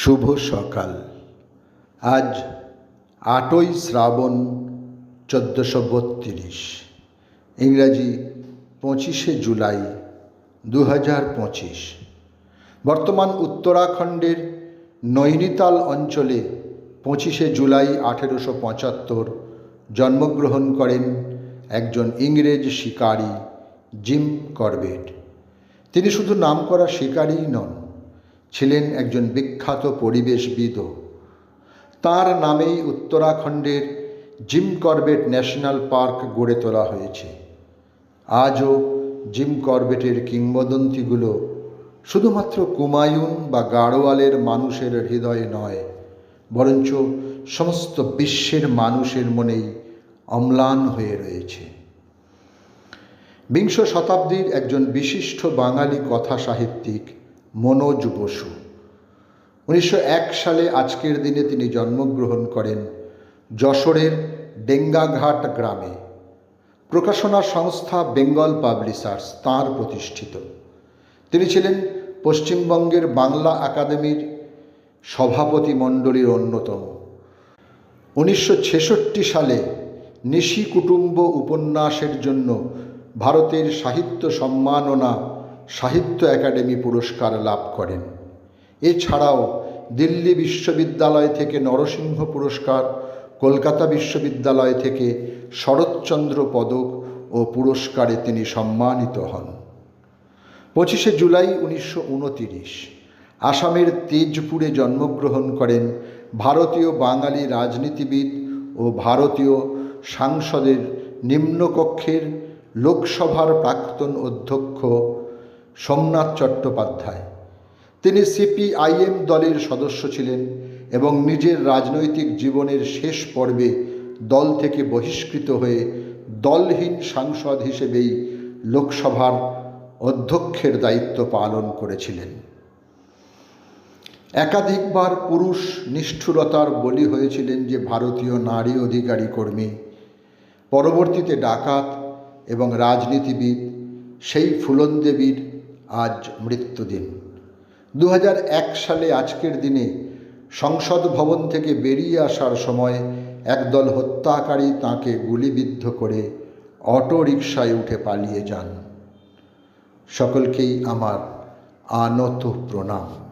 শুভ সকাল। আজ আটই শ্রাবণ চোদ্দোশো বত্রিশ। ইংরাজি পঁচিশে জুলাই দু হাজার পঁচিশ। বর্তমান উত্তরাখণ্ডের নৈনিতাল অঞ্চলে পঁচিশে জুলাই আঠেরোশো পঁচাত্তর জন্মগ্রহণ করেন একজন ইংরেজ শিকারী জিম করবেট। তিনি শুধু নামকরা শিকারীই নন ছিলেন একজন বিখ্যাত পরিবেশবিদও তার নামেই উত্তরাখণ্ডের জিম করবেট ন্যাশনাল পার্ক গড়ে তোলা হয়েছে। আজও জিম করবেটের কিংবদন্তিগুলো শুধুমাত্র কুমায়ুন বা গাড়োয়ালের মানুষের হৃদয়ে নয়, বরঞ্চ সমস্ত বিশ্বের মানুষের মনেই অম্লান হয়ে রয়েছে। বিংশ শতাব্দীর একজন বিশিষ্ট বাঙালি কথা সাহিত্যিক মনোজ বসু উনিশশো এক সালে আজকের দিনে তিনি জন্মগ্রহণ করেন যশোরের ডেঙ্গাঘাট গ্রামে। প্রকাশনা সংস্থা বেঙ্গল পাবলিশার্স তাঁর প্রতিষ্ঠিত। তিনি ছিলেন পশ্চিমবঙ্গের বাংলা একাডেমির সভাপতি মণ্ডলীর অন্যতম। উনিশশো ছেষট্টি সালে নিশি কুটুম্ব উপন্যাসের জন্য ভারতের সাহিত্য সম্মাননা সাহিত্য একাডেমি পুরস্কার লাভ করেন। এছাড়াও দিল্লি বিশ্ববিদ্যালয় থেকে নরসিংহ পুরস্কার, কলকাতা বিশ্ববিদ্যালয় থেকে শরৎচন্দ্র পদক ও পুরস্কারে তিনি সম্মানিত হন। পঁচিশে জুলাই উনিশশো আসামের তেজপুরে জন্মগ্রহণ করেন ভারতীয় বাঙালি রাজনীতিবিদ ও ভারতীয় সাংসদের নিম্নকক্ষের লোকসভার প্রাক্তন অধ্যক্ষ সোমনাথ চট্টোপাধ্যায়। তিনি সিপিআইএম দলের সদস্য ছিলেন এবং নিজের রাজনৈতিক জীবনের শেষ পর্বে দল থেকে বহিষ্কৃত হয়ে দলহীন সাংসদ হিসেবেই লোকসভার অধ্যক্ষের দায়িত্ব পালন করেছিলেন। একাধিকবার পুরুষ নিষ্ঠুরতার বলি হয়েছিলেন যে ভারতীয় নারী অধিকারী কর্মী। পরবর্তীতে ডাকাত এবং রাজনীতিবিদ, সেই ফুলন দেবীর আজ মৃত্যুদিন। দু সালে আজকের দিনে সংসদ ভবন থেকে বেরিয়ে আসার সময় একদল হত্যাকারী তাকে গুলিবিদ্ধ করে অটো রিকশায় উঠে পালিয়ে যান। সকলকেই আমার আনত প্রণাম